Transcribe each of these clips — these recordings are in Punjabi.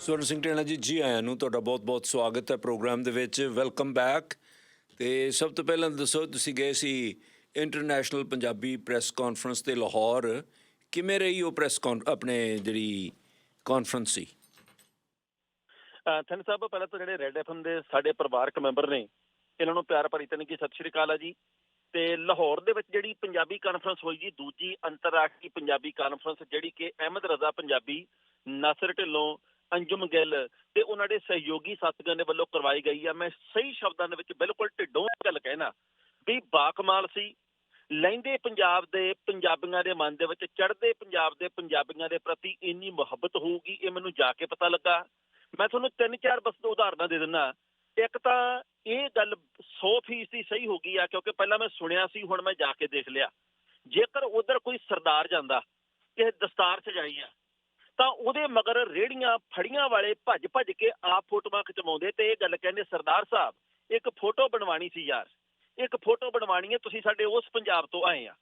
ਸਵਰਨ ਸਿੰਘ ਟੇਣਾ ਜੀ ਜੀ ਆਇਆਂ ਨੂੰ ਤੁਹਾਡਾ ਬਹੁਤ-ਬਹੁਤ ਸਵਾਗਤ ਹੈ ਪ੍ਰੋਗਰਾਮ ਦੇ ਵਿੱਚ। ਵੈਲਕਮ ਬੈਕ ਤੇ ਸਭ ਤੋਂ ਪਹਿਲਾਂ ਦੱਸੋ, ਤੁਸੀਂ ਗਏ ਸੀ ਇੰਟਰਨੈਸ਼ਨਲ ਪੰਜਾਬੀ ਪ੍ਰੈਸ ਕਾਨਫਰੰਸ ਤੇ ਲਾਹੌਰ। ਕਿਵੇਂ ਰਹੀ ਉਹ ਪ੍ਰੈਸ ਆਪਣੇ ਜਿਹੜੀ ਕਾਨਫਰੰਸ ਸੀ? ਥਨ ਸਾਹਿਬ, ਪਹਿਲਾਂ ਤਾਂ ਜਿਹੜੇ ਰੈੱਡ ਐਫਐਮ ਦੇ ਸਾਡੇ ਪਰਿਵਾਰਕ ਮੈਂਬਰ ਨੇ, ਇਹਨਾਂ ਨੂੰ ਪਿਆਰ ਭਰੀ ਤਨਕੀ ਸਤਿ ਸ਼੍ਰੀ ਅਕਾਲ ਆ ਜੀ। ਤੇ ਲਾਹੌਰ ਦੇ ਵਿੱਚ ਜਿਹੜੀ ਪੰਜਾਬੀ ਕਾਨਫਰੰਸ ਹੋਈ ਜੀ, ਦੂਜੀ ਅੰਤਰਰਾਸ਼ਟਰੀ ਪੰਜਾਬੀ ਕਾਨਫਰੰਸ ਜਿਹੜੀ ਕਿ ਅਹਿਮਦ ਰਜ਼ਾ ਪੰਜਾਬੀ ਨਾਸਰ ਢਿੱਲੋਂ ਅੰਜੁਮ ਗਿੱਲ ਤੇ ਉਹਨਾਂ ਦੇ ਸਹਿਯੋਗੀ ਸਾਥੀਆਂ ਦੇ ਵੱਲੋਂ ਕਰਵਾਈ ਗਈ ਆ। ਮੈਂ ਸਹੀ ਸ਼ਬਦਾਂ ਦੇ ਵਿੱਚ ਬਿਲਕੁਲ ਢਿੱਡੋਂ ਗੱਲ ਕਹਿਣਾ ਵੀ ਬਾਕਮਾਲ ਸੀ। ਲਹਿੰਦੇ ਪੰਜਾਬ ਦੇ ਪੰਜਾਬੀਆਂ ਦੇ ਮਨ ਦੇ ਵਿੱਚ, ਚੜ੍ਹਦੇ ਪੰਜਾਬ ਦੇ ਪੰਜਾਬੀਆਂ ਦੇ ਪ੍ਰਤੀ ਇੰਨੀ ਮੁਹੱਬਤ ਹੋਊਗੀ, ਇਹ ਮੈਨੂੰ ਜਾ ਕੇ ਪਤਾ ਲੱਗਾ। ਮੈਂ ਤੁਹਾਨੂੰ ਤਿੰਨ ਚਾਰ ਬਸ ਉਦਾਹਰਨਾਂ ਦੇ ਦਿੰਦਾ। ਇੱਕ ਤਾਂ ਇਹ ਗੱਲ 100% ਦੀ ਸਹੀ ਹੋ ਗਈ ਆ, ਕਿਉਂਕਿ ਪਹਿਲਾਂ ਮੈਂ ਸੁਣਿਆ ਸੀ, ਹੁਣ ਮੈਂ ਜਾ ਕੇ ਦੇਖ ਲਿਆ। ਜੇਕਰ ਉਧਰ ਕੋਈ ਸਰਦਾਰ ਜਾਂਦਾ, ਕਿਸੇ ਦਸਤਾਰ ਸਜਾਈ ਆ ਤਾਂ ਉਹਦੇ ਮਗਰ ਰੇੜੀਆਂ ਫੜੀਆਂ ਵਾਲੇ ਭੱਜ ਭੱਜ ਕੇ ਆਪ ਫੋਟੋਆਂ ਖਿਚਵਾਉਂਦੇ ਤੇ ਇਹ ਗੱਲ ਕਹਿੰਦੇ ਸਰਦਾਰ ਸਾਹਿਬ, ਇੱਕ ਫੋਟੋ ਬਣਵਾਣੀ ਸੀ ਯਾਰ, ਇੱਕ ਫੋਟੋ ਬਣਵਾਣੀ ਹੈ, ਤੁਸੀਂ ਸਾਡੇ ਉਸ ਪੰਜਾਬ ਤੋਂ ਆਏ ਆ।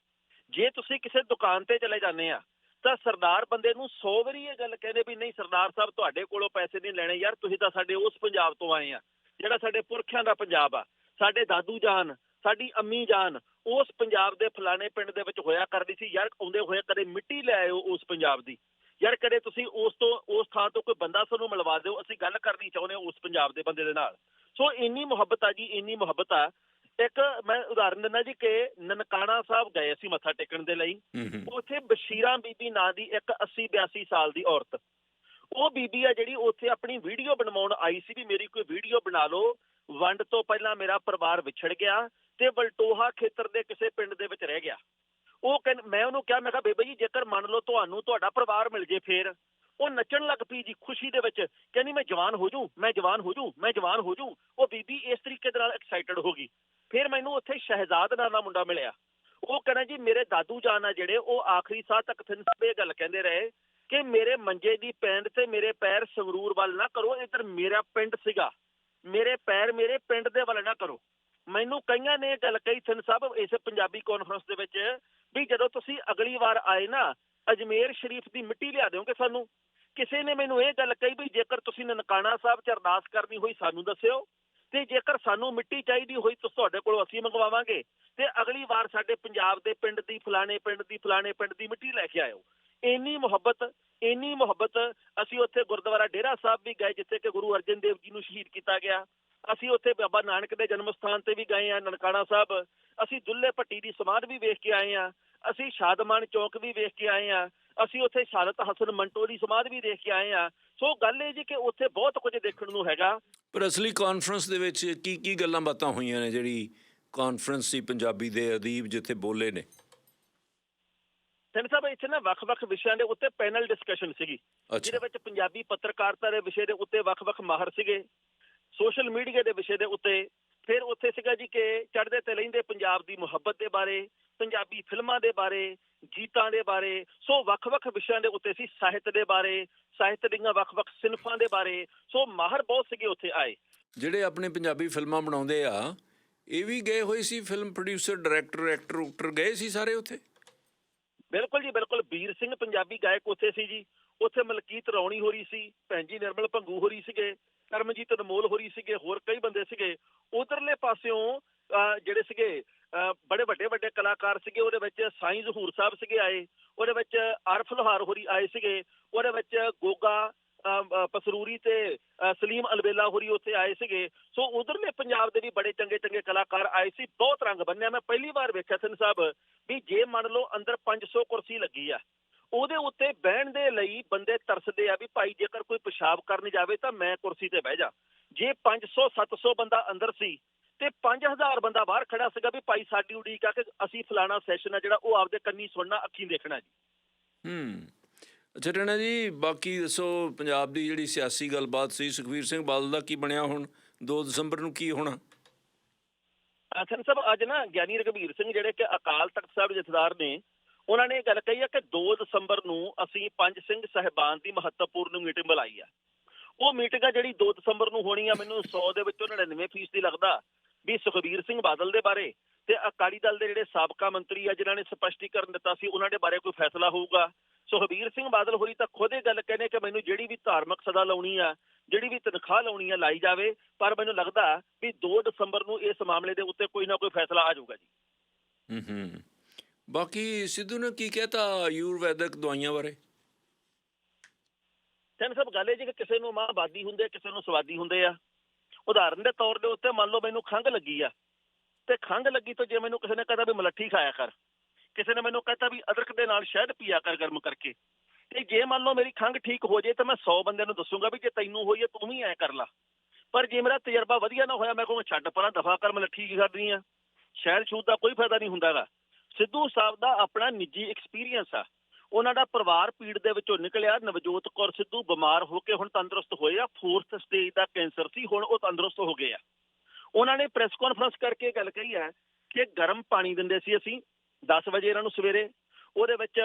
ਜੇ ਤੁਸੀਂ ਕਿਸੇ ਦੁਕਾਨ ਤੇ ਚਲੇ ਜਾਂਦੇ ਆ, ਤਾਂ ਸਰਦਾਰ ਬੰਦੇ ਨੂੰ 100 ਵਾਰੀ ਇਹ ਗੱਲ ਕਹਿੰਦੇ ਵੀ ਨਹੀਂ ਸਰਦਾਰ ਸਾਹਿਬ, ਤੁਹਾਡੇ ਕੋਲੋਂ ਪੈਸੇ ਨਹੀਂ ਲੈਣੇ ਯਾਰ, ਤੁਸੀਂ ਤਾਂ ਸਾਡੇ ਉਸ ਪੰਜਾਬ ਤੋਂ ਆਏ ਆ, ਜਿਹੜਾ ਸਾਡੇ ਪੁਰਖਿਆਂ ਦਾ ਪੰਜਾਬ ਆ, ਸਾਡੇ ਦਾਦੂ ਜਾਨ, ਸਾਡੀ ਅੰਮੀ ਜਾਨ, ਉਸ ਪੰਜਾਬ ਦੇ ਫਲਾਣੇ ਪਿੰਡ ਦੇ ਵਿੱਚ ਹੋਇਆ ਕਰਦੀ ਸੀ ਯਾਰ, ਆਉਂਦੇ ਹੋਏ ਕਦੇ ਮਿੱਟੀ ਲੈ ਆਇਓ ਉਸ ਪੰਜਾਬ ਦੀ। ਯਾਰ ਕਦੇ ਤੁਸੀਂ ਉਸ ਤੋਂ ਉਸ ਥਾਂ ਤੋਂ ਕੋਈ ਬੰਦਾ ਸਾਨੂੰ ਮਿਲਵਾ ਦਿਓ ਅਸੀਂ ਗੱਲ ਕਰਨੀ ਚਾਹੁੰਦੇ ਹਾਂ ਉਸ ਪੰਜਾਬ ਦੇ ਬੰਦੇ ਦੇ ਨਾਲ। ਸੋ ਇੰਨੀ ਮੁਹੱਬਤ ਆ ਜੀ ਇੰਨੀ ਮੁਹੱਬਤ ਆ। ਇੱਕ ਮੈਂ ਉਦਾਹਰਨ ਦਿੰਦਾ ਜੀ ਕਿ ਨਨਕਾਣਾ ਸਾਹਿਬ ਗਏ ਸੀ ਮੱਥਾ ਟੇਕਣ ਦੇ ਲਈ। ਉੱਥੇ ਬਸ਼ੀਰਾ ਬੀਬੀ ਨਾਂ ਦੀ ਇੱਕ 80 82 ਸਾਲ ਦੀ ਔਰਤ। ਉਹ ਬੀਬੀ ਆ ਜਿਹੜੀ ਉੱਥੇ ਆਪਣੀ ਵੀਡੀਓ ਬਣਵਾਉਣ ਆਈ ਸੀ ਵੀ ਮੇਰੀ ਕੋਈ ਵੀਡੀਓ ਬਣਾ ਲਓ। ਵੰਡ ਤੋਂ ਪਹਿਲਾਂ ਮੇਰਾ ਪਰਿਵਾਰ ਵਿਛੜ ਗਿਆ ਤੇ ਬਲਟੋਹਾ ਖੇਤਰ ਦੇ ਕਿਸੇ ਪਿੰਡ ਦੇ ਵਿੱਚ ਰਹਿ ਗਿਆ। ਉਹ ਕਹਿੰਦੇ ਮੈਂ ਉਹਨੂੰ ਕਿਹਾ, ਮੈਂ ਕਿਹਾ, ਬੇਬੇ ਜੀ, ਜੇਕਰ ਮੰਨ ਲਓ ਤੁਹਾਨੂੰ ਤੁਹਾਡਾ ਪਰਿਵਾਰ ਮਿਲ ਜੇ ਫੇਰ, ਉਹ ਨੱਚਣ ਲੱਗ ਪਈ ਜੀ ਖੁਸ਼ੀ ਦੇ ਵਿੱਚ, ਕਹਿੰਦੀ ਮੈਂ ਜਵਾਨ ਹੋ ਜੂ ਮੈਂ ਜਵਾਨ ਹੋ ਜੂ ਮੈਂ ਜਵਾਨ ਹੋ ਜੂ ਉਹ ਬੀਬੀ ਇਸ ਤਰੀਕੇ ਦੇ ਨਾਲ ਐਕਸਾਈਟਡ ਹੋ ਗਈ। ਫਿਰ ਮੈਨੂੰ ਉੱਥੇ ਸ਼ਹਿਜ਼ਾਦ ਨਾਂ ਦਾ ਮੁੰਡਾ ਮਿਲਿਆ। ਉਹ ਕਹਿੰਦਾ, ਜੀ, ਮੇਰੇ ਦਾਦੂ ਜਾਨ ਆ ਜਿਹੜੇ, ਉਹ ਆਖਰੀ ਸਾਹ ਤੱਕ ਥਿੰਨ ਸਭ ਇਹ ਗੱਲ ਕਹਿੰਦੇ ਰਹੇ ਕਿ ਮੇਰੇ ਮੰਜੇ ਦੀ ਪੈਂਡ ਤੇ ਮੇਰੇ ਪੈਰ ਸੰਗਰੂਰ ਵੱਲ ਨਾ ਕਰੋ, ਇੱਧਰ ਮੇਰਾ ਪਿੰਡ ਸੀਗਾ। ਮੇਰੇ ਪੈਰ ਮੇਰੇ ਪਿੰਡ ਦੇ ਵੱਲ ਨਾ ਕਰੋ। ਮੈਨੂੰ ਕਈਆਂ ਨੇ ਇਹ ਗੱਲ ਕਹੀ ਥਿੰਨ ਸਾਹਿਬ ਇਸ ਪੰਜਾਬੀ ਕਾਨਫਰੰਸ ਦੇ ਵਿੱਚ ਵੀ ਜਦੋਂ ਤੁਸੀਂ ਅਗਲੀ ਵਾਰ ਆਏ ਨਾ, ਅਜਮੇਰ ਸ਼ਰੀਫ ਦੀ ਮਿੱਟੀ ਲਿਆ ਦਿਓਗੇ ਸਾਨੂੰ। ਕਿਸੇ ਨੇ ਮੈਨੂੰ ਇਹ ਗੱਲ ਕਹੀ ਵੀ ਜੇਕਰ ਤੁਸੀਂ ਨਨਕਾਣਾ ਸਾਹਿਬ ਚ ਅਰਦਾਸ ਕਰਨੀ ਹੋਈ ਸਾਨੂੰ ਦੱਸਿਓ, ਤੇ ਜੇਕਰ ਸਾਨੂੰ ਮਿੱਟੀ ਚਾਹੀਦੀ ਹੋਈ ਤਾਂ ਤੁਹਾਡੇ ਕੋਲੋਂ ਅਸੀਂ ਮੰਗਵਾਵਾਂਗੇ। ਤੇ ਅਗਲੀ ਵਾਰ ਸਾਡੇ ਪੰਜਾਬ ਦੇ ਪਿੰਡ ਦੀ ਫਲਾਣੇ ਪਿੰਡ ਦੀ ਫਲਾਣੇ ਪਿੰਡ ਦੀ ਮਿੱਟੀ ਲੈ ਕੇ ਆਇਓ। ਇੰਨੀ ਮੁਹੱਬਤ ਇੰਨੀ ਮੁਹੱਬਤ ਅਸੀਂ ਉੱਥੇ ਗੁਰਦੁਆਰਾ ਡੇਰਾ ਸਾਹਿਬ ਵੀ ਗਏ, ਜਿੱਥੇ ਕਿ ਗੁਰੂ ਅਰਜਨ ਦੇਵ ਜੀ ਨੂੰ ਸ਼ਹੀਦ ਕੀਤਾ ਗਿਆ। ਅਸੀਂ ਉੱਥੇ ਬਾਬਾ ਨਾਨਕ ਦੇ ਜਨਮ ਸਥਾਨ ਤੇ ਵੀ ਗਏ ਆ ਨਨਕਾਣਾ ਸਾਹਿਬ। ਅਸੀਂ ਦੁੱਲੇ ਭੱਟੀ ਦੀ ਸਮਾਧ ਵੀ ਵੇਖ ਕੇ ਆਏ ਆ ਅਸੀਂ ਸ਼ਾਦਮਾਨ ਚੌਕ ਵੀ ਵੇਖ ਕੇ ਆਏ ਆ ਅਸੀਂ ਉੱਥੇ ਸ਼ਾਦਤ ਹਸਨ ਮੰਟੋ ਦੀ ਸਮਾਧ ਵੀ ਦੇਖ ਕੇ ਆਏ ਆ ਸੋ ਗੱਲ ਇਹ ਜੀ ਕਿ ਉੱਥੇ ਬਹੁਤ ਕੁਝ ਦੇਖਣ ਨੂੰ ਹੈਗਾ। ਪਰ ਅਸਲੀ ਕਾਨਫਰੰਸ ਦੇ ਵਿੱਚ ਕੀ ਕੀ ਗੱਲਾਂ ਬਾਤਾਂ ਹੋਈਆਂ ਨੇ ਜਿਹੜੀ ਕਾਨਫਰੰਸ ਸੀ ਪੰਜਾਬੀ ਦੇ ਅਦੀਬ ਜਿੱਥੇ ਬੋਲੇ ਨੇ? ਸਿੰਘ ਸਾਹਿਬ ਇੱਥੇ ਨਾ ਵੱਖ-ਵੱਖ ਵਿਸ਼ਿਆਂ ਦੇ ਉੱਤੇ ਪੈਨਲ ਡਿਸਕਸ਼ਨ ਸੀਗੀ। ਜਿਹਦੇ ਵਿੱਚ ਪੰਜਾਬੀ ਪੱਤਰਕਾਰਤਾ ਦੇ ਵਿਸ਼ੇ ਦੇ ਉੱਤੇ ਵੱਖ-ਵੱਖ ਮਾਹਰ ਸੀਗੇ। ਸੋਸ਼ਲ ਮੀਡੀਆ ਦੇ ਵਿਸ਼ੇ ਦੇ ਉੱਤੇ ਫਿਰ ਉੱਥੇ ਸੀਗਾ ਜੀ ਕਿ ਚੜ੍ਹਦੇ ਤੇ ਲੈਂਦੇ ਪੰਜਾਬ ਦੀ ਮੁਹੱਬਤ ਦੇ ਬਾਰੇ ਪੰਜਾਬੀ ਫਿਲਮਾਂ ਦੇ ਬਾਰੇ ਗੀਤਾਂ ਦੇ ਬਾਰੇ ਸੋ ਵੱਖ-ਵੱਖ ਵਿਸ਼ਿਆਂ ਦੇ ਉੱਤੇ ਸੀ ਸਾਹਿਤ ਦੇ ਬਾਰੇ ਸਾਹਿਤ ਦੀਆਂ ਵੱਖ-ਵੱਖ ਸਿਨਫਾਂ ਦੇ ਬਾਰੇ ਸੋ ਮਾਹਰ ਬਹੁਤ ਸੀਗੇ ਉੱਥੇ ਆਏ। ਜਿਹੜੇ ਆਪਣੇ ਪੰਜਾਬੀ ਫਿਲਮਾਂ ਬਣਾਉਂਦੇ ਆ ਇਹ ਵੀ ਗਏ ਹੋਏ ਸੀ ਫਿਲਮ ਪ੍ਰੋਡਿਊਸਰ ਡਾਇਰੈਕਟਰ ਐਕਟਰ ਉਕਟਰ ਗਏ ਸੀ ਸਾਰੇ ਉੱਥੇ? ਬਿਲਕੁਲ ਜੀ ਬਿਲਕੁਲ। ਵੀਰ ਸਿੰਘ ਪੰਜਾਬੀ ਗਾਇਕ ਉੱਥੇ ਸੀ ਜੀ। ਉੱਥੇ ਮਲਕੀਤ ਰੌਣੀ ਹੋ ਰਹੀ ਸੀ ਭੈਣ ਜੀ ਨਿਰਮਲ ਭੰਗੂ ਹੋ ਰਹੀ ਸੀਗੇ। ਕਰਮਜੀਤ ਅਨਮੋਲ ਹੋਰੀ ਸੀਗੇ, ਹੋਰ ਕਈ ਬੰਦੇ ਸੀਗੇ, ਉਧਰਲੇ ਪਾਸਿਓਂ ਜਿਹੜੇ ਸੀਗੇ ਬੜੇ ਵੱਡੇ ਵੱਡੇ ਕਲਾਕਾਰ ਸੀਗੇ, ਉਹਦੇ ਵਿੱਚ ਸਾਈਂ ਜ਼ਹੂਰ ਸਾਹਿਬ ਸੀਗੇ ਆਏ, ਉਹਦੇ ਵਿੱਚ ਅਰਫ ਲੋਹਾਰ ਹੋਰੀ ਆਏ ਸੀਗੇ, ਉਹਦੇ ਵਿੱਚ ਗੋਗਾ ਪਸਰੂਰੀ ਤੇ ਸਲੀਮ ਅਲਬੇਲਾ ਹੋਰੀ ਉੱਥੇ ਆਏ ਸੀਗੇ, ਸੋ ਉਧਰਲੇ ਪੰਜਾਬ ਦੇ ਵੀ ਬੜੇ ਚੰਗੇ ਚੰਗੇ ਕਲਾਕਾਰ ਆਏ ਸੀ, ਬਹੁਤ ਰੰਗ ਬੰਨਿਆ, ਮੈਂ ਪਹਿਲੀ ਵਾਰ ਵੇਖਿਆ ਸਿੰਘ ਸਾਹਿਬ, ਵੀ ਜੇ ਮੰਨ ਲਓ ਅੰਦਰ 500 ਕੁਰਸੀ ਲੱਗੀ ਆ ਉਹਦੇ ਉੱਤੇ ਬਹਿਣ ਦੇ ਲਈ ਬੰਦੇ ਤਰਸਦੇ ਆ ਵੀ ਭਾਈ ਜੇਕਰ ਕੋਈ ਪਿਸ਼ਾਬ ਕਰਨ ਜਾਵੇ ਤਾਂ ਮੈਂ ਕੁਰਸੀ ਤੇ ਬਹਿ ਜਾ। ਜੇ 500 700 ਬੰਦਾ ਅੰਦਰ ਸੀ ਤੇ 5000 ਬੰਦਾ ਬਾਹਰ ਖੜਾ ਸੀਗਾ ਵੀ ਭਾਈ ਸਾਡੀ ਉਡੀਕ ਆ ਕਿ ਅਸੀਂ ਫਲਾਣਾ ਸੈਸ਼ਨ ਆ ਜਿਹੜਾ ਉਹ ਆਪਦੇ ਕੰਨੀ ਸੁਣਨਾ ਅੱਖੀਂ ਦੇਖਣਾ ਜੀ। ਹੂੰ। ਅੱਛਾ ਜੀ ਬਾਕੀ ਦੱਸੋ ਪੰਜਾਬ ਦੀ ਜਿਹੜੀ ਸਿਆਸੀ ਗੱਲਬਾਤ ਸੀ ਸੁਖਵੀਰ ਸਿੰਘ ਬਾਦਲ ਦਾ ਕੀ ਬਣਿਆ ਹੁਣ? 2 ਦਸੰਬਰ ਨੂੰ ਕੀ ਹੋਣਾ? ਅਸਨ ਸਾਹਿਬ ਅੱਜ ਨਾ ਗਿਆਨੀ ਰਘਬੀਰ ਸਿੰਘ ਜਿਹੜੇ ਕਿ ਅਕਾਲ ਤਖਤ ਸਾਹਿਬ ਜਥੇਦਾਰ ਨੇ ਉਹਨਾਂ ਨੇ ਇਹ ਗੱਲ ਕਹੀ ਹੈ ਕਿ 2 ਦਸੰਬਰ ਨੂੰ ਅਸੀਂ ਪੰਜ ਸਿੰਘ ਸਹਿਬਾਨ ਦੀ ਮਹੱਤਵਪੂਰਨ ਮੀਟਿੰਗ ਬੁਲਾਈ ਆ। ਉਹ ਮੀਟਿੰਗ ਆ ਜਿਹੜੀ 2 ਦਸੰਬਰ ਨੂੰ ਹੋਣੀ ਆ, ਮੈਨੂੰ 100 ਦੇ ਵਿੱਚੋਂ 99% ਦੀ ਲੱਗਦਾ ਵੀ ਸੁਖਬੀਰ ਸਿੰਘ ਬਾਦਲ ਦੇ ਬਾਰੇ ਤੇ ਅਕਾਲੀ ਦਲ ਦੇ ਜਿਹੜੇ ਸਾਬਕਾ ਮੰਤਰੀ ਆ, ਜਿਨ੍ਹਾਂ ਨੇ ਸਪਸ਼ਟੀਕਰਨ ਦਿੱਤਾ ਸੀ, ਉਹਨਾਂ ਦੇ ਬਾਰੇ ਕੋਈ ਫੈਸਲਾ ਹੋਊਗਾ। ਸੁਖਬੀਰ ਸਿੰਘ ਬਾਦਲ ਹੋਰੀ ਤਾਂ ਖੁਦ ਇਹ ਗੱਲ ਕਹਿੰਦੇ ਕਿ ਮੈਨੂੰ ਜਿਹੜੀ ਵੀ ਧਾਰਮਿਕ ਸਜ਼ਾ ਲਾਉਣੀ ਆ, ਜਿਹੜੀ ਵੀ ਤਨਖਾਹ ਲਾਉਣੀ ਆ, ਲਾਈ ਜਾਵੇ, ਪਰ ਮੈਨੂੰ ਲੱਗਦਾ ਵੀ 2 ਦਸੰਬਰ ਨੂੰ ਇਸ ਮਾਮਲੇ ਦੇ ਉੱਤੇ ਕੋਈ ਨਾ ਕੋਈ ਫੈਸਲਾ ਆ ਜਾਊਗਾ ਜੀ। ਹੂੰ ਹੂੰ। ਬਾਕੀ ਸਿੱਧੂ ਨੇ ਕੀ ਕਹਿਤਾ ਆਯੁਰਵੈਦਿਕ ਦਵਾਈਆਂ ਬਾਰੇ? ਤੈਨੂੰ ਸਭ ਗੱਲ ਇਹ ਜੀ ਕਿ ਕਿਸੇ ਨੂੰ ਮਾਂ ਬਾਦੀ ਹੁੰਦੇ ਆ, ਕਿਸੇ ਨੂੰ ਸਵਾਦੀ ਹੁੰਦੇ ਆ। ਉਦਾਹਰਨ ਦੇ ਤੌਰ ਦੇ ਉੱਤੇ ਮੰਨ ਲਓ ਮੈਨੂੰ ਖੰਘ ਲੱਗੀ ਆ। ਤੇ ਖੰਘ ਲੱਗੀ ਤਾਂ ਜੇ ਮੈਨੂੰ ਕਿਸੇ ਨੇ ਕਹਤਾ ਵੀ ਮਲੱਠੀ ਖਾਇਆ ਕਰ ਕਿਸੇ ਨੇ ਮੈਨੂੰ ਕਹਤਾ ਵੀ ਅਦਰਕ ਦੇ ਨਾਲ ਸ਼ਹਿਦ ਪੀਆ ਕਰ ਗਰਮ ਕਰਕੇ ਤੇ ਜੇ ਮੰਨ ਲਓ ਮੇਰੀ ਖੰਘ ਠੀਕ ਹੋ ਜੇ ਤਾਂ ਮੈਂ 100 ਬੰਦਿਆਂ ਨੂੰ ਦੱਸੂਗਾ ਵੀ ਜੇ ਤੈਨੂੰ ਹੋਈ ਹੈ ਤੂੰ ਵੀ ਐ ਕਰ ਲਾ। ਪਰ ਜੇ ਮੇਰਾ ਤਜਰਬਾ ਵਧੀਆ ਨਾ ਹੋਇਆ ਮੈਂ ਕਹੂੰਗਾ ਛੱਡ ਪਰਾਂ ਦਫਾ ਕਰ ਮਲੱਠੀ ਕੀ ਕਰਨੀ ਆ। ਸ਼ਹਿਦ ਛੂਤ ਦਾ ਕੋਈ ਫਾਇਦਾ ਨਹੀਂ ਹੁੰਦਾਗਾ। ਸਿੱਧੂ ਸਾਹਿਬ ਦਾ ਆਪਣਾ ਨਿੱਜੀ ਐਕਸਪੀਰੀਅੰਸ ਆ। ਉਹਨਾਂ ਦਾ ਪਰਿਵਾਰ ਪੀੜ ਦੇ ਵਿੱਚੋਂ ਨਿਕਲਿਆ, ਨਵਜੋਤ ਕੌਰ ਸਿੱਧੂ ਬਿਮਾਰ ਹੋ ਕੇ ਹੁਣ ਤੰਦਰੁਸਤ ਹੋਏ ਆ। ਫੋਰਥ ਸਟੇਜ ਦਾ ਕੈਂਸਰ ਸੀ, ਹੁਣ ਉਹ ਤੰਦਰੁਸਤ ਹੋ ਗਏ ਆ। ਉਹਨਾਂ ਨੇ ਪ੍ਰੈਸ ਕਾਨਫਰੰਸ ਕਰਕੇ ਗੱਲ ਕਹੀ ਹੈ ਕਿ ਗਰਮ ਪਾਣੀ ਦਿੰਦੇ ਸੀ ਅਸੀਂ 10 ਵਜੇ ਇਹਨਾਂ ਨੂੰ ਸਵੇਰੇ। ਉਹਦੇ ਵਿੱਚ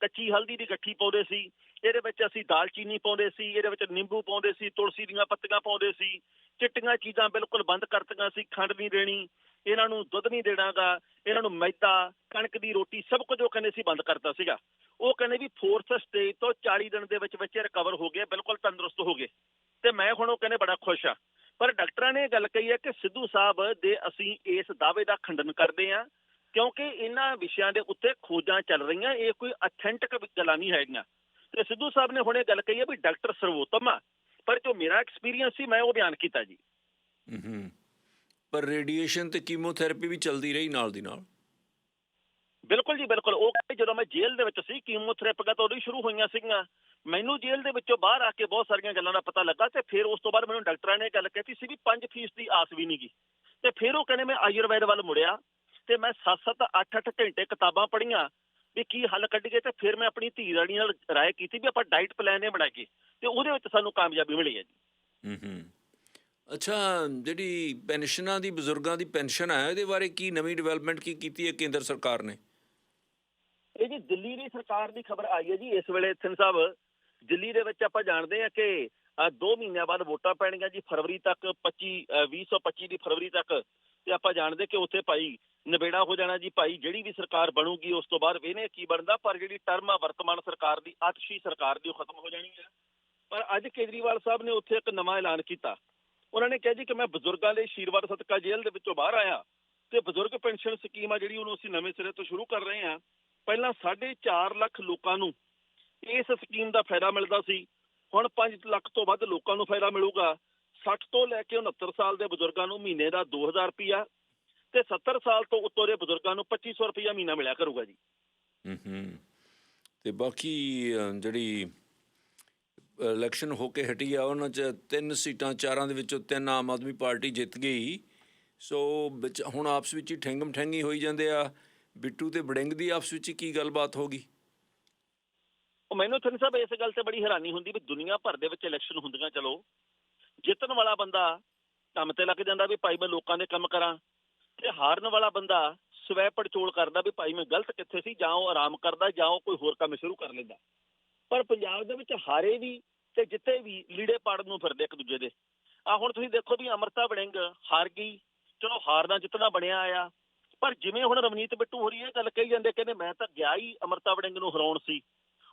ਕੱਚੀ ਹਲਦੀ ਦੀ ਗੱਠੀ ਪਾਉਂਦੇ ਸੀ। ਇਹਦੇ ਵਿੱਚ ਅਸੀਂ ਦਾਲਚੀਨੀ ਪਾਉਂਦੇ ਸੀ, ਇਹਦੇ ਵਿੱਚ ਨਿੰਬੂ ਪਾਉਂਦੇ ਸੀ, ਤੁਲਸੀ ਦੀਆਂ ਪੱਤੀਆਂ ਪਾਉਂਦੇ ਸੀ। ਚਿੱਟੀਆਂ ਚੀਜ਼ਾਂ ਬਿਲਕੁਲ ਬੰਦ ਕਰਤੀਆਂ ਸੀ, ਖੰਡ ਨਹੀਂ ਦੇਣੀ। ਇਹਨਾਂ ਨੂੰ ਦੁੱਧ ਨਹੀਂ ਦੇਣਾਗਾ, ਇਹਨਾਂ ਨੂੰ ਮੈਦਾ, ਕਣਕ ਦੀ ਰੋਟੀ ਸਭ ਕੁਝ ਉਹ ਕਹਿੰਦੇ ਸੀ ਬੰਦ ਕਰਤਾ ਸੀਗਾ। ਉਹ ਕਹਿੰਦੇ ਵੀ ਫੋਰਥ ਸਟੇਜ ਤੋਂ 40 ਦਿਨ ਦੇ ਵਿੱਚ ਵਿੱਚ ਰਿਕਵਰ ਹੋ ਗਏ, ਬਿਲਕੁਲ ਤੰਦਰੁਸਤ ਹੋ ਗਏ। ਤੇ ਮੈਂ ਹੁਣ ਉਹ ਕਹਿੰਦੇ ਬੜਾ ਖੁਸ਼ ਆ ਪਰ ਡਾਕਟਰਾਂ ਨੇ ਇਹ ਗੱਲ ਕਹੀ ਹੈ ਕਿ ਸਿੱਧੂ ਸਾਹਿਬ ਦੇ ਅਸੀਂ ਇਸ ਦਾਅਵੇ ਦਾ ਖੰਡਨ ਕਰਦੇ ਹਾਂ, ਕਿਉਂਕਿ ਇਹਨਾਂ ਵਿਸ਼ਿਆਂ ਦੇ ਉੱਤੇ ਖੋਜਾਂ ਚੱਲ ਰਹੀਆਂ, ਇਹ ਕੋਈ ਅਥੈਂਟਿਕ ਗੱਲਾਂ ਨਹੀਂ ਹੈਗੀਆਂ। ਤੇ ਸਿੱਧੂ ਸਾਹਿਬ ਨੇ ਹੁਣ ਇਹ ਗੱਲ ਕਹੀ ਹੈ ਵੀ ਡਾਕਟਰ ਸਰਵੋਤਮ ਆ। ਪਰ ਜੋ ਮੇਰਾ ਐਕਸਪੀਰੀਅੰਸ ਸੀ, ਮੈਂ ਉਹ ਬਿਆਨ ਕੀਤਾ ਜੀ। ਹੂੰ। ਪਰ ਰੇਡੀਏਸ਼ਨ ਤੇ ਕੀਮੋਥੈਰੇਪੀ ਵੀ ਚੱਲਦੀ ਰਹੀ ਨਾਲ ਦੀ ਨਾਲ। ਬਿਲਕੁਲ ਜੀ ਬਿਲਕੁਲ। ਉਹ ਜਦੋਂ ਮੈਂ ਜੇਲ੍ਹ ਦੇ ਵਿੱਚ ਸੀ ਕੀਮੋਥੈਰੇਪੀਆਂ ਤਾਂ ਹੀ ਸ਼ੁਰੂ ਹੋਈਆਂ ਸੀਗੀਆਂ। ਮੈਨੂੰ ਜੇਲ੍ਹ ਦੇ ਵਿੱਚੋਂ ਬਾਹਰ ਆ ਕੇ ਬਹੁਤ ਸਾਰੀਆਂ ਗੱਲਾਂ ਦਾ ਪਤਾ ਲੱਗਾ ਤੇ ਫਿਰ ਉਸ ਤੋਂ ਬਾਅਦ ਮੈਨੂੰ ਡਾਕਟਰਾਂ ਨੇ ਗੱਲ ਕਹਿਤੀ ਸੀ ਵੀ 5% ਦੀ ਆਸ ਵੀ ਨਹੀਂਗੀ ਤੇ ਫਿਰ ਉਹ ਕਹਿੰਦੇ ਮੈਂ ਆਯੁਰਵੈਦ ਵੱਲ ਮੁੜਿਆ ਤੇ ਮੈਂ 7-7 8-8 ਘੰਟੇ ਕਿਤਾਬਾਂ ਪੜ੍ਹੀਆਂ ਵੀ ਕੀ ਹੱਲ ਕੱਢੀਏ ਤੇ ਫਿਰ ਮੈਂ ਆਪਣੀ ਧੀ ਰਾਣੀ ਨਾਲ ਰਾਏ ਕੀਤੀ ਵੀ ਆਪਾਂ ਡਾਈਟ ਪਲਾਨ ਇਹ ਬਣਾਈਏ ਤੇ ਉਹਦੇ ਵਿੱਚ ਸਾਨੂੰ ਕਾਮਯਾਬੀ ਮਿਲੀ ਹੈ ਜੀ। ਹੂੰ ਹੂੰ। ਅੱਛਾ ਜਿਹੜੀ ਪੈਨਸ਼ਨਾਂ ਦੀ ਬਜ਼ੁਰਗਾਂ ਦੀ ਪੈਨਸ਼ਨ ਹੈ ਇਹਦੇ ਬਾਰੇ ਕੀ ਨਵੀਂ ਡਿਵੈਲਪਮੈਂਟ ਕੀ ਕੀਤੀ ਹੈ ਕੇਂਦਰ ਸਰਕਾਰ ਨੇ? ਇਹ ਜੀ ਦਿੱਲੀ ਦੀ ਸਰਕਾਰ ਦੀ ਖਬਰ ਆਈ ਹੈ ਜੀ ਇਸ ਵੇਲੇ ਸਿੰਘ ਸਾਹਿਬ ਦਿੱਲੀ ਦੇ ਵਿੱਚ ਆਪਾਂ ਜਾਣਦੇ ਹਾਂ ਕਿ ਅ, ਦੋ ਮਹੀਨਿਆਂ ਬਾਅਦ ਵੋਟਾਂ ਪੈਣਗੀਆਂ ਜੀ ਫਰਵਰੀ ਤੱਕ 25 ਅ, 2025 ਦੀ ਫਰਵਰੀ ਤੱਕ ਤੇ ਆਪਾਂ ਜਾਣਦੇ ਕਿ ਉੱਥੇ ਭਾਈ ਨਿਬੇੜਾ ਹੋ ਜਾਣਾ ਜੀ ਭਾਈ ਜਿਹੜੀ ਵੀ ਸਰਕਾਰ ਬਣੂਗੀ ਉਸ ਤੋਂ ਬਾਅਦ ਵੇਨੇ ਕੀ ਬਣਦਾ ਪਰ ਜਿਹੜੀ ਟਰਮ ਆ ਵਰਤਮਾਨ ਸਰਕਾਰ ਦੀ ਆਤਸ਼ੀ ਸਰਕਾਰ ਦੀ ਉਹ ਖਤਮ ਹੋ ਜਾਣੀ ਹੈ। ਪਰ ਅੱਜ ਕੇਜਰੀਵਾਲ ਸਾਹਿਬ ਨੇ ਉੱਥੇ ਇੱਕ ਨਵਾਂ ਐਲਾਨ ਕੀਤਾ। ਉਹਨਾਂ ਨੇ ਕਿਹਾ ਜੀ ਕਿ ਮੈਂ ਬਜ਼ੁਰਗਾਂ ਦੇ ਆਸ਼ੀਰਵਾਦ ਸਦਕਾ ਜੇਲ੍ਹ ਦੇ ਵਿੱਚੋਂ ਬਾਹਰ ਆਇਆ ਤੇ ਬਜ਼ੁਰਗ ਪੈਨਸ਼ਨ ਸਕੀਮ ਆ ਜਿਹੜੀ ਉਹਨੂੰ ਅਸੀਂ ਨਵੇਂ ਸਿਰੇ ਤੋਂ ਸ਼ੁਰੂ ਕਰ ਰਹੇ ਹਾਂ। ਪਹਿਲਾਂ 4.5 ਲੱਖ ਲੋਕਾਂ ਨੂੰ ਇਸ ਸਕੀਮ ਦਾ ਫਾਇਦਾ ਮਿਲਦਾ ਸੀ। ਹੁਣ 5 ਲੱਖ ਤੋਂ ਵੱਧ ਲੋਕਾਂ ਨੂੰ ਫਾਇਦਾ ਮਿਲੂਗਾ। 60 ਤੋਂ ਲੈ ਕੇ 69 ਸਾਲ ਦੇ ਬਜ਼ੁਰਗਾਂ ਨੂੰ ਮਹੀਨੇ ਦਾ 2000 ਰੁਪਿਆ ਤੇ 70 ਸਾਲ ਤੋਂ ਉੱਤੋਂ ਦੇ ਬਜ਼ੁਰਗਾਂ ਨੂੰ 2500 ਰੁਪਿਆ ਮਹੀਨਾ ਮਿਲਿਆ ਕਰੂਗਾ ਜੀ। ਹੂੰ ਹੂੰ। ਤੇ ਬਾਕੀ ਜਿਹੜੀ ਇਲੈਕਸ਼ਨ ਹੋ ਕੇ ਹਟੀ ਆ, ਉਹਨਾਂ ਚ ਤਿੰਨ ਸੀਟਾਂ, ਚਾਰਾਂ ਦੇ ਵਿੱਚੋਂ ਤਿੰਨ ਆਮ ਆਦਮੀ ਪਾਰਟੀ ਜਿੱਤ ਗਈ। ਸੋ ਵਿੱਚ ਹੁਣ ਆਪਸ ਵਿੱਚ ਹੀ ਠੈਂਗਮ ਠੈਂਗੀ ਹੋਈ ਜਾਂਦੇ ਆ। ਬਿੱਟੂ ਤੇ ਬੜਿੰਗ ਦੀ ਆਪਸ ਵਿੱਚ ਕੀ ਗੱਲਬਾਤ ਹੋ ਗਈ? ਉਹ ਮੈਨੂੰ ਤੁਹਾਨੂੰ ਸਾਹਿਬ ਇਸ ਗੱਲ ਤੇ ਬੜੀ ਹੈਰਾਨੀ ਹੁੰਦੀ ਵੀ ਦੁਨੀਆ ਭਰ ਦੇ ਵਿੱਚ ਇਲੈਕਸ਼ਨ ਹੁੰਦੀਆਂ, ਚਲੋ। ਜਿੱਤਣ ਵਾਲਾ ਬੰਦਾ ਕੰਮ ਤੇ ਲੱਗ ਜਾਂਦਾ ਵੀ ਭਾਈ ਮੈਂ ਲੋਕਾਂ ਦੇ ਕੰਮ ਕਰਾਂ ਤੇ ਹਾਰਨ ਵਾਲਾ ਬੰਦਾ ਸਵੈ ਪੜਚੋਲ ਕਰਦਾ ਵੀ ਭਾਈ ਮੈਂ ਗਲਤ ਕਿੱਥੇ ਸੀ ਜਾਂ ਉਹ ਆਰਾਮ ਕਰਦਾ ਜਾਂ ਉਹ ਕੋਈ ਹੋਰ ਕੰਮ ਸ਼ੁਰੂ ਕਰ ਲੈਂਦਾ। ਪਰ ਪੰਜਾਬ ਦੇ ਵਿੱਚ ਹਾਰੇ ਵੀ ਤੇ ਜਿੱਤੇ ਵੀ ਲੀੜੇ ਪਾੜਨ ਨੂੰ ਫਿਰਦੇ ਇੱਕ ਦੂਜੇ ਦੇ। ਆ ਹੁਣ ਤੁਸੀਂ ਦੇਖੋ ਵੀ ਅਮਰਤਾ ਬੜਿੰਗ ਹਾਰ ਗਈ, ਚਲੋ ਹਾਰਨਾ ਜਿੱਤਣਾ ਬਣਿਆ ਆ ਪਰ ਜਿਵੇਂ ਹੁਣ ਰਵਨੀਤ ਬਿੱਟੂ ਹੋਰੀ ਇਹ ਗੱਲ ਕਹੀ ਜਾਂਦੇ ਕਹਿੰਦੇ ਮੈਂ ਤਾਂ ਗਿਆ ਹੀ ਅਮਰਤਾ ਬੜਿੰਗ ਨੂੰ ਹਰਾਉਣ ਸੀ।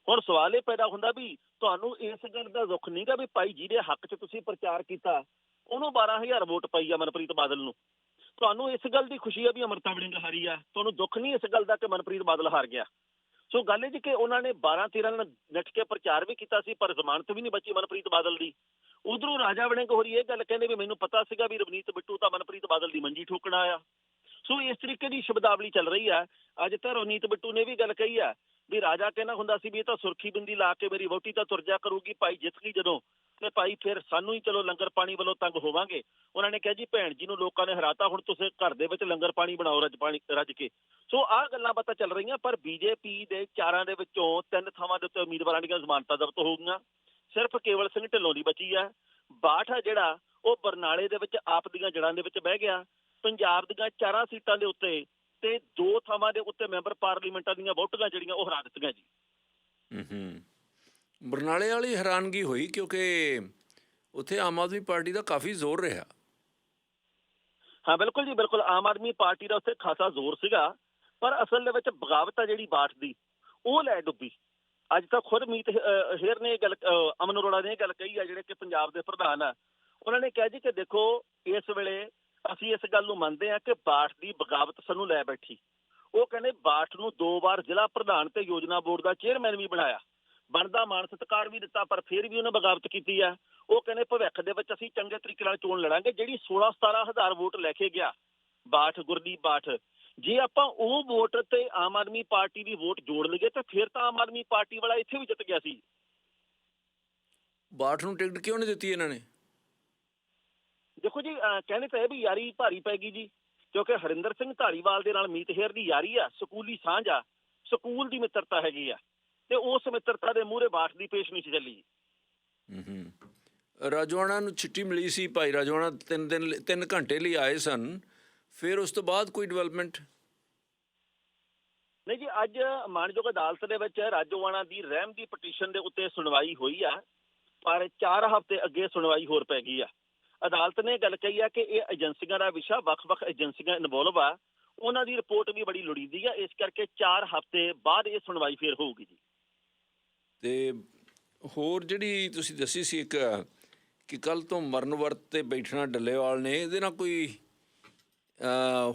ਹੁਣ ਸਵਾਲ ਇਹ ਪੈਦਾ ਹੁੰਦਾ ਵੀ ਤੁਹਾਨੂੰ ਇਸ ਗੱਲ ਦਾ ਦੁੱਖ ਨਹੀਂਗਾ ਵੀ ਭਾਈ ਜਿਹਦੇ ਹੱਕ 'ਚ ਤੁਸੀਂ ਪ੍ਰਚਾਰ ਕੀਤਾ, ਉਹਨੂੰ 12000 ਵੋਟ ਪਈ ਆ ਮਨਪ੍ਰੀਤ ਬਾਦਲ ਨੂੰ। ਤੁਹਾਨੂੰ ਇਸ ਗੱਲ ਦੀ ਖੁਸ਼ੀ ਆ ਵੀ ਅਮਰਤਾ ਬੜਿੰਗ ਹਾਰੀ ਆ, ਤੁਹਾਨੂੰ ਦੁੱਖ ਨਹੀਂ ਇਸ ਗੱਲ ਦਾ ਕਿ ਮਨਪ੍ਰੀਤ ਬਾਦਲ ਹਾਰ ਗਿਆ। ਸੋ ਗੱਲ ਇਹ ਜੀ ਕਿ ਉਹਨਾਂ ਨੇ 12 13 ਨਾਲ ਨੱਠ ਕੇ ਪ੍ਰਚਾਰ ਵੀ ਕੀਤਾ ਸੀ, ਪਰ ਜ਼ਮਾਨਤ ਵੀ ਨਹੀਂ ਬਚੀ ਮਨਪ੍ਰੀਤ ਬਾਦਲ ਦੀ। ਉਧਰੋਂ ਰਾਜਾ ਵੜਿੰਗ ਹੋਰੀ ਇਹ ਗੱਲ ਕਹਿੰਦੇ ਵੀ ਮੈਨੂੰ ਪਤਾ ਸੀਗਾ ਵੀ ਰਵਨੀਤ ਬਿੱਟੂ ਤਾਂ ਮਨਪ੍ਰੀਤ ਬਾਦਲ ਦੀ ਮੰਜੀ ਠੋਕਣਾ ਆ ਸੋ ਇਸ ਤਰੀਕੇ ਦੀ ਸ਼ਬਦਾਵਲੀ ਚੱਲ ਰਹੀ ਆ ਅੱਜ ਤਾਂ ਰਵਨੀਤ ਬਿੱਟੂ ਨੇ ਵੀ ਗੱਲ ਕਹੀ ਆ ਵੀ ਰਾਜਾ ਕਹਿੰਦਾ ਹੁੰਦਾ ਸੀ ਵੀ ਇਹ ਤਾਂ ਸੁਰਖੀ ਬਿੰਦੀ ਲਾ ਕੇ ਮੇਰੀ ਵੋਟੀ ਤਾਂ ਤੁਰ ਜਾ ਕਰੂਗੀ, ਭਾਈ ਜਿੱਤ ਗਈ ਜਦੋਂ। ਤੇ ਭਾਈ ਫਿਰ ਸਾਨੂੰ ਹੀ ਚਲੋ ਲੰਗਰ ਪਾਣੀ ਵੱਲੋਂ ਤੰਗ ਹੋਵਾਂਗੇ। ਉਹਨਾਂ ਨੇ ਕਿਹਾ ਜੀ, ਭੈਣ ਜੀ ਨੂੰ ਲੋਕਾਂ ਨੇ ਹਰਾਤਾ, ਹੁਣ ਤੁਸੀਂ ਘਰ ਦੇ ਵਿੱਚ ਲੰਗਰ ਪਾਣੀ ਬਣਾਓ ਰੱਜ ਪਾਣੀ, ਰੱਜ ਕੇ। ਸੋ ਆਹ ਗੱਲਾਂ ਬਾਤਾਂ ਚੱਲ ਰਹੀਆਂ, ਪਰ ਬੀਜੇਪੀ ਦੇ ਚਾਰਾਂ ਦੇ ਵਿੱਚੋਂ ਤਿੰਨ ਥਾਵਾਂ ਦੇ ਉੱਤੇ ਉਮੀਦਵਾਰਾਂ ਦੀਆਂ ਜ਼ਮਾਨਤਾਂ ਜ਼ਬਤ ਹੋ ਗਈਆਂ। ਸਿਰਫ ਕੇਵਲ ਸਿੰਘ ਢਿੱਲੋਂ ਦੀ ਬਚੀ ਆ। ਬਾਠ ਆ ਜਿਹੜਾ, ਉਹ ਬਰਨਾਲੇ ਦੇ ਵਿੱਚ ਆਪ ਦੀਆਂ ਜੜਾਂ ਦੇ ਵਿੱਚ ਬਹਿ ਗਿਆ। ਪੰਜਾਬ ਦੀਆਂ ਚਾਰਾਂ ਸੀਟਾਂ ਦੇ ਉੱਤੇ ਤੇ ਦੋ ਥਾਵਾਂ ਦੇ ਉੱਤੇ ਮੈਂਬਰ ਪਾਰਲੀਮੈਂਟਾਂ ਦੀਆਂ ਵੋਟਾਂ ਜਿਹੜੀਆਂ, ਉਹ ਹਰਾ ਦਿੱਤੀਆਂ ਜੀ। ਹੂੰ ਹੂੰ। ਬਰਨਾਲੇ ਵਾਲੀ ਹੈਰਾਨਗੀ ਹੋਈ ਕਿਉਂਕਿ ਉੱਥੇ ਆਮ ਆਦਮੀ ਪਾਰਟੀ ਦਾ ਕਾਫੀ ਜ਼ੋਰ ਰਿਹਾ। ਹਾਂ, ਬਿਲਕੁਲ ਜੀ, ਬਿਲਕੁਲ। ਆਮ ਆਦਮੀ ਪਾਰਟੀ ਦਾ ਉੱਥੇ ਖਾਸਾ ਜ਼ੋਰ ਸੀਗਾ, ਪਰ ਅਸਲ ਦੇ ਵਿੱਚ ਬਗਾਵਤ ਆ ਜਿਹੜੀ ਬਾਠ ਦੀ, ਉਹ ਲੈ ਡੁੱਬੀ। ਅੱਜ ਤਾਂ ਖੁਦ ਮੀਤ ਹੇਰ ਨੇ ਇਹ ਗੱਲ ਅਮਨ ਅਰੋੜਾ ਨੇ ਇਹ ਗੱਲ ਕਹੀ ਆ, ਜਿਹੜੇ ਕਿ ਪੰਜਾਬ ਦੇ ਪ੍ਰਧਾਨ ਆ। ਉਹਨਾਂ ਨੇ ਕਿਹਾ ਜੀ ਕਿ ਦੇਖੋ, ਇਸ ਵੇਲੇ ਅਸੀਂ ਇਸ ਗੱਲ ਨੂੰ ਮੰਨਦੇ ਆ ਕਿ ਬਾਠ ਦੀ ਬਗਾਵਤ ਸਾਨੂੰ ਲੈ ਬੈਠੀ। ਉਹ ਕਹਿੰਦੇ ਬਾਠ ਨੂੰ ਦੋ ਵਾਰ ਜ਼ਿਲ੍ਹਾ ਪ੍ਰਧਾਨ ਤੇ ਯੋਜਨਾ ਬੋਰਡ ਦਾ ਚੇਅਰਮੈਨ ਵੀ ਬਣਾਇਆ। ਬਣਦਾ ਮਾਨ ਸਤਿਕਾਰ ਵੀ ਦਿੱਤਾ ਪਰ ਫਿਰ ਵੀ ਉਹਨੇ ਬਗਾਵਤ ਕੀਤੀ ਆ। ਉਹ ਕਹਿੰਦੇ ਭਵਿੱਖ ਦੇ ਵਿੱਚ ਅਸੀਂ ਚੰਗੇ ਤਰੀਕੇ ਨਾਲ ਚੋਣ ਲੜਾਂਗੇ। ਜਿਹੜੀ 16 17 ਹਜ਼ਾਰ ਵੋਟ ਲੈ ਕੇ ਗਿਆ ਬਾਠ ਗੁਰਦੀਪ ਬਾਠ ਜੇ ਆਪਾਂ ਉਹ ਵੋਟ ਤੇ ਆਮ ਆਦਮੀ ਪਾਰਟੀ ਦੀ ਵੋਟ ਜੋੜ ਲਈਏ ਤਾਂ ਫਿਰ ਤਾਂ ਆਮ ਆਦਮੀ ਪਾਰਟੀ ਵਾਲਾ ਇੱਥੇ ਵੀ ਜਿੱਤ ਗਿਆ ਸੀ। ਬਾਠ ਨੂੰ ਟਿਕਟ ਕਿਉਂ ਨਹੀਂ ਦਿੱਤੀ ਇਹਨਾਂ ਨੇ? ਦੇਖੋ ਜੀ ਕਹਿੰਦੇ ਤਾਂ ਇਹ ਵੀ ਯਾਰੀ ਭਾਰੀ ਪੈ ਗਈ ਜੀ ਕਿਉਂਕਿ ਹਰਿੰਦਰ ਸਿੰਘ ਢਾਲੀਵਾਲ ਦੇ ਨਾਲ ਮੀਤ ਹੇਰ ਦੀ ਯਾਰੀ ਆ ਸਕੂਲੀ ਸਾਂਝ ਆ ਸਕੂਲ ਦੀ ਮਿੱਤਰਤਾ ਹੈਗੀ ਆ। ਤੇ ਉਸ ਮਿੱਤਰਤਾ ਦੇ ਮੂਹਰੇ ਬਾਠ ਦੀ ਪੇਸ਼ ਨਹੀਂ ਚੱਲੀ। ਹੂੰ ਹੂੰ ਨੂੰ ਛੁੱਟੀ ਮਿਲੀ ਸੀ ਭਾਈ। ਰਾਜਵਾਨਾ ਤਿੰਨ ਦਿਨ ਤਿੰਨ ਘੰਟੇ ਲਈ ਆਏ ਸਨ। ਫਿਰ ਉਸ ਤੋਂ ਬਾਅਦ ਕੋਈ ਡਿਵੈਲਪਮੈਂਟ ਨਹੀਂ ਜੀ ਅੱਜ ਮਾਨਯੋਗ ਅਦਾਲਤ ਦੇ ਵਿੱਚ ਰਾਜੋਵਾਣਾ ਦੀ ਰਹਿਮ ਦੀ ਪਟੀਸ਼ਨ ਦੇ ਉੱਤੇ ਸੁਣਵਾਈ ਹੋਈ ਆ ਪਰ 4 ਹਫ਼ਤੇ ਅੱਗੇ ਸੁਣਵਾਈ ਹੋਰ ਪੈ ਗਈ ਆ। ਅਦਾਲਤ ਨੇ ਗੱਲ ਕਹੀ ਆ ਕਿ ਇਹ ਏਜੰਸੀਆਂ ਦਾ ਵਿਸ਼ਾ ਵੱਖ-ਵੱਖ ਏਜੰਸੀਆਂ ਇਨਵੋਲਵ ਆ। ਉਹਨਾਂ ਦੀ ਰਿਪੋਰਟ ਵੀ ਬੜੀ ਲੋੜੀਂਦੀ ਆ। ਇਸ ਕਰਕੇ 4 ਹਫ਼ਤੇ ਬਾਅਦ ਇਹ ਸੁਣਵਾਈ ਫੇਰ ਹੋਊਗੀ ਜੀ। ਤੇ ਹੋਰ ਜਿਹੜੀ ਤੁਸੀਂ ਦੱਸੀ ਸੀ ਇੱਕ, ਕਿ ਕੱਲ ਤੋਂ ਮਰਨ ਵਰਤ ਤੇ ਬੈਠਣਾ ਡੱਲੇਵਾਲ ਨੇ, ਇਹਦੇ ਨਾਲ ਕੋਈ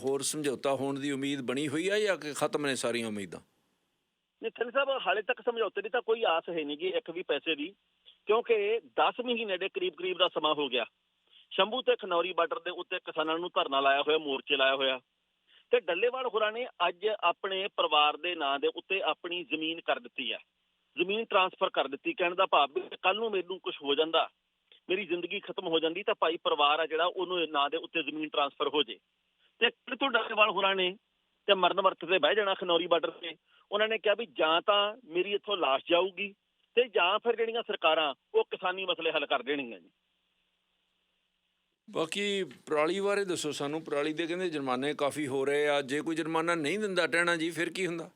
ਹੋਰ ਸਮਝੌਤਾ ਹੋਣ ਦੀ ਉਮੀਦ ਬਣੀ ਹੋਈ ਆ ਜਾਂ ਕਿ ਖਤਮ ਨੇ ਸਾਰੀਆਂ ਉਮੀਦਾਂ? ਨਿਖਿਲ ਸਾਹਿਬ, ਹਾਲੇ ਤੱਕ ਸਮਝੌਤੇ ਦੀ ਤਾਂ ਕੋਈ ਆਸ ਹੈ ਨਹੀਂ ਗੀ ਇੱਕ ਵੀ ਪੈਸੇ ਦੀ, ਕਿਉਂਕਿ 10 ਮਹੀਨੇ ਦੇ ਕਰੀਬ ਕਰੀਬ ਦਾ ਸਮਾਂ ਹੋ ਗਿਆ। ਸ਼ੰਭੂ ਤੇ ਖਨੌਰੀ ਬਾਰਡਰ ਦੇ ਉੱਤੇ ਕਿਸਾਨਾਂ ਨੂੰ ਧਰਨਾ ਲਾਇਆ ਹੋਇਆ, ਮੋਰਚੇ ਲਾਇਆ ਹੋਇਆ। ਤੇ ਡੱਲੇਵਾਲ ਹੋਰਾਂ ਨੇ ਅੱਜ ਆਪਣੇ ਪਰਿਵਾਰ ਦੇ ਨਾਂ ਦੇ ਉੱਤੇ ਆਪਣੀ ਜ਼ਮੀਨ ਕਰ ਦਿੱਤੀ ਹੈ। ਜ਼ਮੀਨ ਟਰਾਂਸਫਰ ਕਰ ਦਿੱਤੀ, ਕਹਿਣ ਦਾ ਭਾਵ ਵੀ ਕੱਲ ਨੂੰ ਮੈਨੂੰ ਕੁਝ ਹੋ ਜਾਂਦਾ, ਮੇਰੀ ਜ਼ਿੰਦਗੀ ਖਤਮ ਹੋ ਜਾਂਦੀ ਤਾਂ ਭਾਈ ਪਰਿਵਾਰ ਆ ਜਿਹੜਾ ਉਹਨੂੰ ਨਾਂ ਦੇ ਉੱਤੇ ਜ਼ਮੀਨ ਟਰਾਂਸਫਰ ਹੋ ਜੇ। ਤੇ ਫਿਰ ਡੱਲੇਵਾਲ ਹੋਰਾਂ ਨੇ ਤੇ ਮਰਨ ਵਰਤ ਤੇ ਬਹਿ ਜਾਣਾ ਖਨੌਰੀ ਬਾਰਡਰ ਤੇ, ਉਹਨਾਂ ਨੇ ਕਿਹਾ ਵੀ ਜਾਂ ਤਾਂ ਮੇਰੀ ਇੱਥੋਂ ਲਾਸ਼ ਜਾਊਗੀ ਤੇ ਜਾਂ ਫਿਰ ਜਿਹੜੀਆਂ ਸਰਕਾਰਾਂ ਉਹ ਕਿਸਾਨੀ ਮਸਲੇ ਹੱਲ ਕਰ ਦੇਣਗੀਆਂ ਜੀ। ਬਾਕੀ ਪਰਾਲੀ ਬਾਰੇ ਦੱਸੋ ਸਾਨੂੰ, ਪਰਾਲੀ ਦੇ ਕਹਿੰਦੇ ਜੁਰਮਾਨੇ ਕਾਫੀ ਹੋ ਰਹੇ ਆ, ਜੇ ਕੋਈ ਜੁਰਮਾਨਾ ਨਹੀਂ ਦਿੰਦਾ ਟਹਿਣਾ ਜੀ, ਫਿਰ ਕੀ ਹੁੰਦਾ?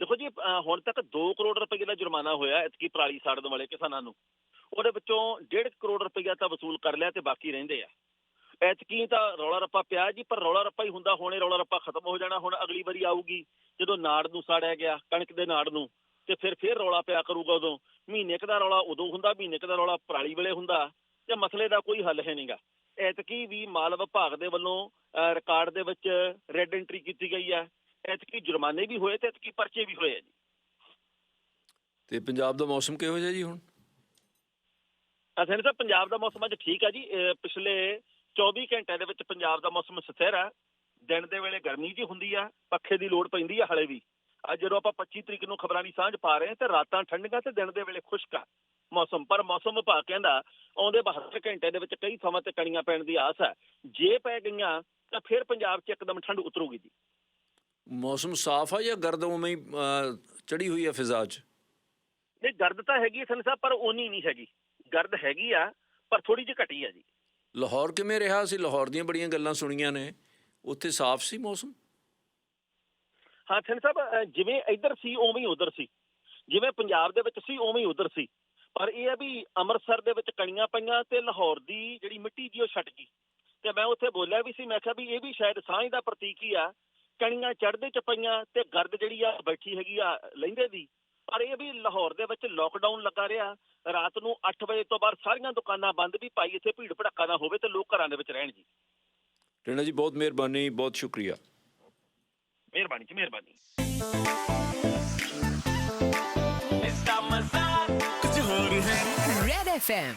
ਦੇਖੋ ਜੀ ਹੁਣ ਤੱਕ 2 ਕਰੋੜ ਰੁਪਏ ਦਾ ਜੁਰਮਾਨਾ ਹੋਇਆ ਇਤਕੀ ਪਰਾਲੀ ਸਾੜਨ ਵਾਲੇ ਕਿਸਾਨਾਂ ਨੂੰ। ਉਹਦੇ ਵਿੱਚੋਂ 1.5 ਕਰੋੜ ਰੁਪਇਆ ਤਾਂ ਵਸੂਲ ਕਰ ਲਿਆ ਤੇ ਬਾਕੀ ਰਹਿੰਦੇ ਆ। ਐਤਕੀ ਤਾਂ ਰੌਲਾ ਰੱਪਾ ਪਿਆ ਜੀ, ਪਰ ਰੌਲਾ ਰੱਪਾ ਹੀ ਹੁੰਦਾ, ਹੋਣੇ ਰੌਲਾ ਰੱਪਾ ਖਤਮ ਹੋ ਜਾਣਾ, ਹੁਣ ਅਗਲੀ ਵਾਰੀ ਆਊਗੀ, ਜਦੋਂ ਨਾੜ ਨੂੰ ਸਾੜਿਆ ਗਿਆ, ਕਣਕ ਦੇ ਨਾੜ ਨੂੰ, ਤੇ ਫਿਰ ਫਿਰ ਰੌਲਾ ਪਿਆ ਕਰੂਗਾ ਉਦੋਂ। ਮਹੀਨੇ ਕੁ ਦਾ ਰੌਲਾ ਉਦੋਂ ਹੁੰਦਾ, ਮਹੀਨੇ ਕੁ ਦਾ ਰੌਲਾ ਪਰਾਲੀ ਵੇਲੇ ਹੁੰਦਾ, ਤੇ ਮਸਲੇ ਦਾ ਕੋਈ ਹੱਲ ਹੈ ਨਹੀਂਗਾ। ਐਤਕੀ ਵੀ ਮਾਲ ਵਿਭਾਗ ਦੇ ਵੱਲੋਂ ਰਿਕਾਰਡ ਦੇ ਵਿੱਚ ਰੈੱਡ ਐਂਟਰੀ ਕੀਤੀ ਗਈ ਹੈ। ਐਤਕੀ ਜੁਰਮਾਨੇ ਵੀ ਹੋਏ ਤੇ ਐਤਕੀ ਪਰਚੇ ਵੀ ਹੋਏ ਆ ਜੀ। ਤੇ ਪੰਜਾਬ ਦਾ ਮੌਸਮ ਕਿਹੋ ਜਿਹਾ ਜੀ ਹੁਣ? ਅਸਲ ਤਾਂ ਪੰਜਾਬ ਦਾ ਮੌਸਮ ਅੱਜ ਠੀਕ ਆ ਜੀ। ਪਿਛਲੇ 24 ਘੰਟਿਆਂ ਦੇ ਵਿੱਚ ਪੰਜਾਬ ਦਾ ਮੌਸਮ ਸਥਿਰ ਆ। ਦਿਨ ਦੇ ਵੇਲੇ ਗਰਮੀ ਜੀ ਹੁੰਦੀ ਆ ਪੱਖੇ ਦੀ ਲੋੜ ਪੈਂਦੀ ਆ ਹਲੇ ਵੀ। ਅੱਜ ਜਦੋਂ ਆਪਾਂ 25 ਤਰੀਕ ਨੂੰ ਖਬਰਾਂ ਦੀ ਸਾਂਝ ਪਾ ਰਹੇ ਹਾਂ ਤੇ ਰਾਤਾਂ ਠੰਡੀਆਂ ਤੇ ਦਿਨ ਦੇ ਵੇਲੇ ਖੁਸ਼ਕ ਆ ਮੌਸਮ। ਪਰ ਮੌਸਮ ਵਿਭਾਗ ਕਹਿੰਦਾ ਆਉਂਦੇ 72 ਘੰਟੇ ਦੇ ਵਿੱਚ ਕਈ ਥਾਵਾਂ ਤੇ ਕਣੀਆਂ ਪੈਣ ਦੀ ਆਸ ਹੈ ਜੇ ਪੈ ਗਈਆਂ ਤਾਂ ਫਿਰ ਪੰਜਾਬ 'ਚ ਇੱਕਦਮ ਠੰਡ ਉਤਰੂਗੀ ਜੀ। ਮੌਸਮ ਸਾਫ਼ ਆ ਜਾਂ ਗਰਦ ਉਵੇਂ ਹੀ ਚੜੀ ਹੋਈ ਆ ਫਿਜ਼ਾ 'ਚ? ਨਹੀਂ ਗਰਦ ਤਾਂ ਹੈਗੀ ਸਨ ਸਾਹਿਬ ਪਰ ਓਨੀ ਨਹੀਂ ਹੈਗੀ। ਗਰਦ ਹੈਗੀ ਆ ਪਰ ਥੋੜੀ ਜਿਹੀ ਘਟੀ ਆ ਜੀ। ਲਾਹੌਰ ਕਿਵੇਂ ਰਿਹਾ? ਸੀ ਲਾਹੌਰ ਦੀਆਂ ਬੜੀਆਂ ਗੱਲਾਂ ਸੁਣੀਆਂ ਨੇ। ਉੱਥੇ ਸਾਫ਼ ਸੀ ਮੌਸਮ? ਹਾਂ ਸਿੰਘ ਸਾਹਿਬ ਜਿਵੇਂ ਇੱਧਰ ਸੀ ਉਵੇਂ ਹੀ ਉਧਰ ਸੀ। ਜਿਵੇਂ ਪੰਜਾਬ ਦੇ ਵਿੱਚ ਸੀ ਉਵੇਂ ਹੀ ਉਧਰ ਸੀ। ਪਰ ਇਹ ਆ ਵੀ ਅੰਮ੍ਰਿਤਸਰ ਦੇ ਵਿੱਚ ਕਣੀਆਂ ਪਈਆਂ ਤੇ ਲਾਹੌਰ ਦੀ ਜਿਹੜੀ ਮਿੱਟੀ ਜੀ ਉਹ ਛੱਡ ਗਈ। ਤੇ ਮੈਂ ਉੱਥੇ ਬੋਲਿਆ ਵੀ ਸੀ ਮੈਂ ਕਿਹਾ ਵੀ ਇਹ ਵੀ ਸ਼ਾਇਦ ਸਾਂਝ ਦਾ ਪ੍ਰਤੀਕ ਹੀ ਆ ਕਣੀਆਂ ਚੜ੍ਹਦੇ ਚ ਪਈਆਂ ਤੇ ਗਰਦ ਜਿਹੜੀ ਆ ਬੈਠੀ ਹੈਗੀ ਆ ਲਹਿੰਦੇ ਦੀ। ਪਰ ਇਹ ਵੀ ਲਾਹੌਰ ਦੇ ਵਿੱਚ ਲੋਕਡਾਊਨ ਲੱਗਾ ਰਿਹਾ। ਰਾਤ ਨੂੰ 8 ਵਜੇ ਤੋਂ ਬਾਅਦ ਸਾਰੀਆਂ ਦੁਕਾਨਾਂ ਬੰਦ ਵੀ ਪਾਈ ਇੱਥੇ ਭੀੜ ਭੜੱਕਾ ਨਾ ਹੋਵੇ ਤੇ ਲੋਕ ਘਰਾਂ ਦੇ ਵਿੱਚ ਰਹਿਣ ਜੀ। ਟੈਣਾ ਜੀ ਬਹੁਤ ਮਿਹਰਬਾਨੀ ਬਹੁਤ ਸ਼ੁਕਰੀਆ। ਮਿਹਰਬਾਨੀ ਜੀ ਮਿਹਰਬਾਨੀ। Red FM